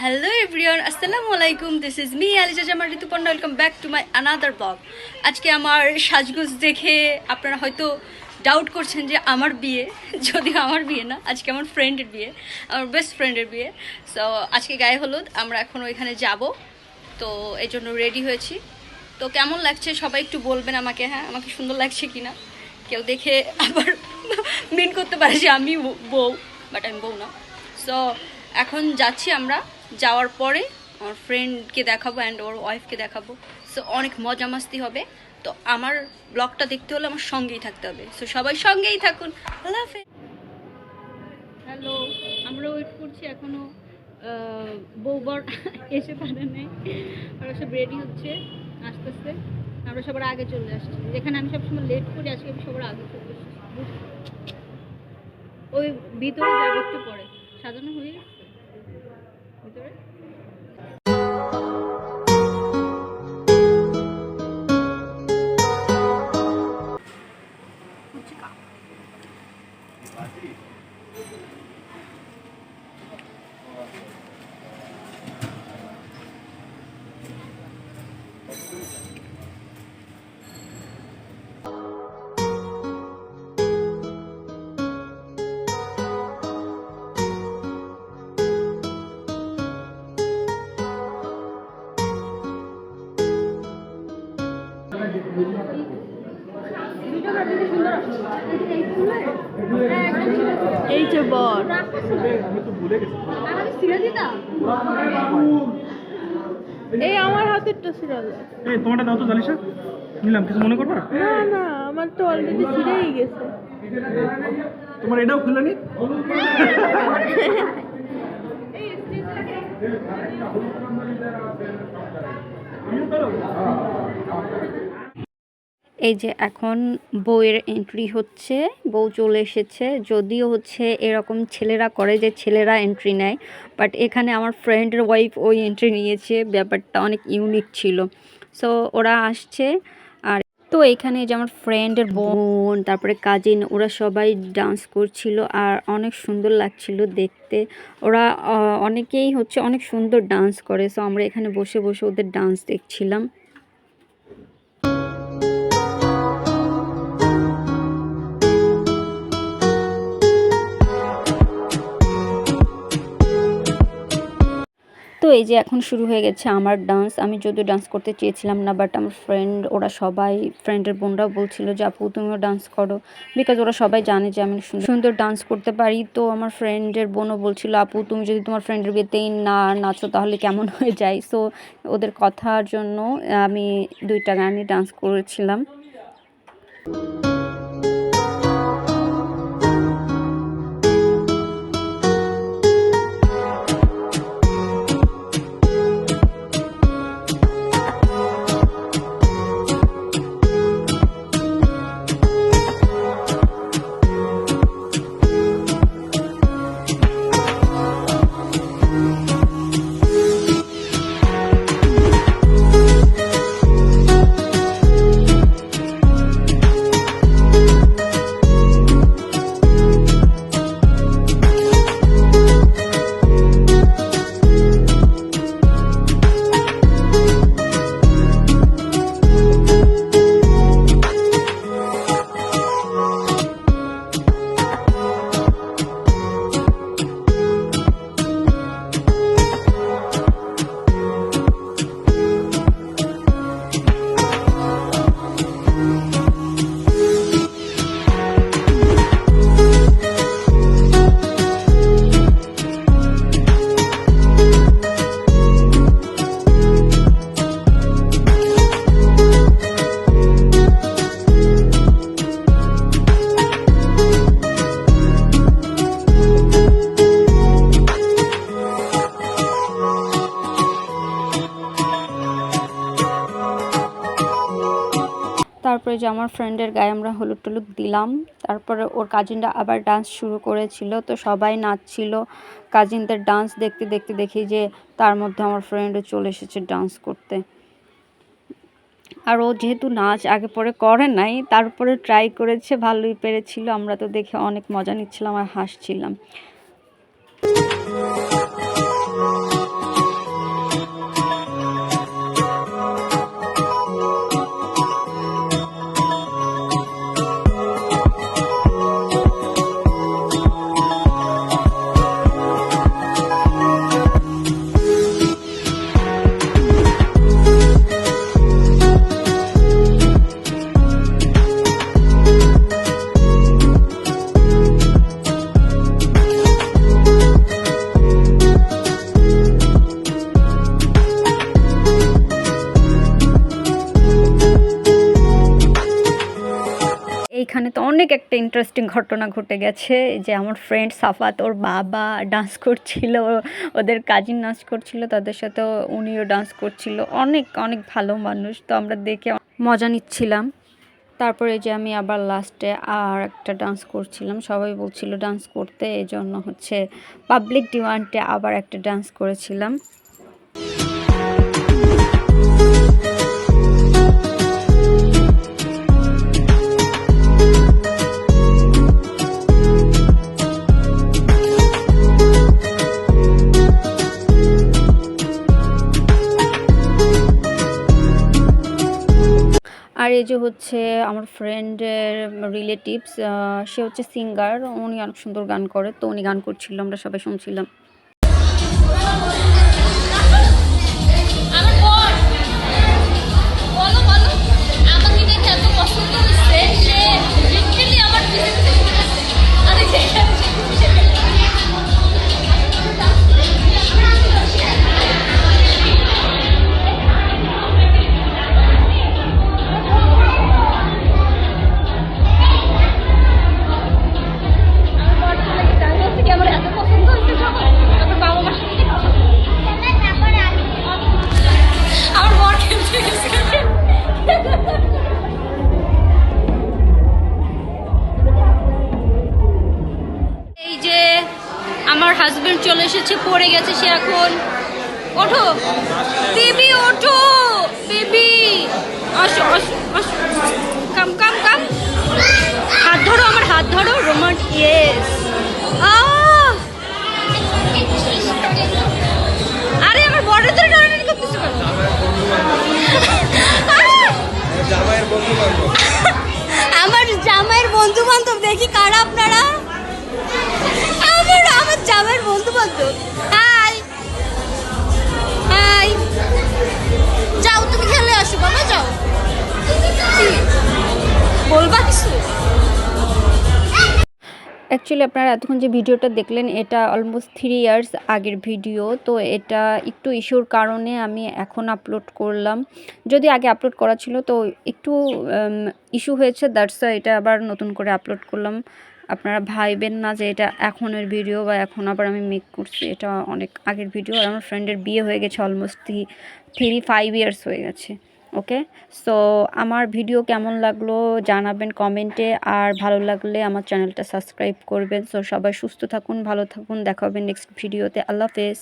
Hello everyone আসসালামু আলাইকুম this is me Aliza জামার Rituparna welcome back to my another blog আজকে আমার সাজগোজ দেখে আপনারা হয়তো ডাউট করছেন যে আমার বিয়ে, যদিও আমার বিয়ে না, আজকে আমার ফ্রেন্ডের বিয়ে, আমার বেস্ট ফ্রেন্ডের বিয়ে। সো আজকে গায়ে হলুদ, আমরা এখন ওইখানে যাব। তো এই জন্য রেডি হয়েছি। তো কেমন লাগছে? সবাই একটু বলবেন আমাকে হ্যাঁ? আমাকে সুন্দর লাগছে কি না কেউ দেখে আবার মেন করতে পারে যে আমি বউ বাট আমি বউ না। সো এখন যাচ্ছি আমরা। যাওয়ার পরে আমার ফ্রেন্ডকে দেখাবো অ্যান্ড ওর ওয়াইফকে দেখাবো। সো অনেক মজা মাস্তি হবে। তো আমার ব্লগটা দেখতে হলে আমার সঙ্গেই থাকতে হবে। সো সবাই সঙ্গেই থাকুন। হ্যালো আমরা ওয়েট করছি এখনও বউবর এসে পারে নাই। সব রেডি হচ্ছে আস্তে আস্তে আমরা সবার আগে চলে আসছি। যেখানে আমি সবসময় লেট করি, আজকে আমি সবার আগে চলে আসছি ওই ভিতরে যাবে একটু পরে। সাজানো হয়ে গেছে এই যে বর। এই আমার হাতেরটা সিরিয়াল। এই তোমারটা দাও তো জালিসা। নিলাম কিছু মনে করবা? না না আমার তো অলরেডি ছিঁড়েই গেছে। তোমার এটাও খুলে নি? এই যে এখন বউয়ের এন্ট্রি হচ্ছে, বউ চলে এসেছে। যদিও হচ্ছে এরকম ছেলেরা করে যে ছেলেরা এন্ট্রি নেয় বাট এখানে আমার ফ্রেন্ডের ওয়াইফ ওই এন্ট্রি নিয়েছে। ব্যাপারটা অনেক ইউনিক ছিল। সো ওরা আসছে। আর তো এখানে যে আমার ফ্রেন্ডের বোন, তারপরে কাজিন ওরা সবাই ডান্স করছিল আর অনেক সুন্দর লাগছিল দেখতে। ওরা অনেকেই হচ্ছে অনেক সুন্দর ডান্স করে। সো আমরা এখানে বসে বসে ওদের ডান্স দেখছিলাম। এই যে এখন শুরু হয়ে গেছে আমার ডান্স আমি যদিও ডান্স করতে চেয়েছিলাম না বাট আমার ফ্রেন্ড ওরা সবাই ফ্রেন্ডের বোনরাও বলছিল যে, আপু, তুমিও ডান্স করো। বিকজ ওরা সবাই জানে যে, আমি সুন্দর- ডান্স করতে পারি। তো আমার ফ্রেন্ডের বোনও বলছিল, আপু, তুমি যদি তোমার ফ্রেন্ডের বিয়েতেই না নাচো, তাহলে কেমন হয়ে যায়? সো ওদের কথার জন্য আমি দুইটা গানই ডান্স করেছিলাম। তারপরে যে আমার ফ্রেন্ডের গায়ে আমরা হলুদ টলুদ দিলাম। তারপরে ওর কাজিনরা আবার ডান্স শুরু করেছিল। তো সবাই নাচছিল। কাজিনদের ডান্স দেখতে দেখতে দেখি যে তার মধ্যে আমার ফ্রেন্ডও চলে এসেছে ডান্স করতে। আর ও যেহেতু নাচ আগে পরে করে নাই, তারপরে ট্রাই করেছে, ভালোই পেরেছিল। আমরা তো দেখে অনেক মজা নিচ্ছিলাম আর হাসছিলাম। অনেক একটা ইন্টারেস্টিং ঘটনা ঘটে গেছে। যে আমার ফ্রেন্ড সাফাত, ওর বাবা ডান্স করছিল, ওদের কাজিন নাচ করছিল, তাদের সাথে উনিও ডান্স করছিল। অনেক অনেক ভালো মানুষ। তো আমরা দেখে মজা নিচ্ছিলাম। তারপরে যে আমি আবার লাস্টে আর একটা ডান্স করছিলাম। সবাই বলছিল ডান্স করতে এই জন্য হচ্ছে পাবলিক ডিমান্ডে আবার একটা ডান্স করেছিলাম। এই যে হচ্ছে আমার ফ্রেন্ডের রিলেটিভস সে হচ্ছে সিঙ্গার উনি অনেক সুন্দর গান করে, তো উনি গান করছিল, আমরা সবাই শুনছিলাম। আমার হাজবেন্ড চলে এসেছে, পড়ে গেছে সে এখন। ওঠো। বেবি ওঠো। বেবি। আসো আসো আসো। কাম কাম কাম। হাত ধরো, আমার হাত ধরো। রোমান ইয়েস আরে, আমার বড় ধরে আমার জামাইয়ের বন্ধু বান্ধব দেখি কারা অ্যাকচুয়ালি আপনারা এতক্ষণ যে ভিডিওটা দেখলেন, এটা অলমোস্ট থ্রি ইয়ার্স আগের ভিডিও তো এটা একটু ইস্যুর কারণে আমি এখন আপলোড করলাম। যদি আগে আপলোড করা ছিল, তো একটু ইস্যু হয়েছে দ্যাটস এটা আবার নতুন করে আপলোড করলাম। আপনারা ভাইবেন না যে এটা এখনের ভিডিও বা এখন আবার আমি মেক করছি, এটা অনেক আগের ভিডিও আর আমার ফ্রেন্ডের বিয়ে হয়ে গেছে অলমোস্ট থ্রি ফাইভ ইয়ার্স হয়ে গেছে। ওকে সো আমার ভিডিও কেমন লাগল জানাবেন কমেন্টে আর ভালো লাগলে আমার চ্যানেলটা সাবস্ক্রাইব করবেন। সো সবাই সুস্থ থাকুন, ভালো থাকুন, দেখা হবে নেক্সট ভিডিওতে আল্লাহ হাফেজ।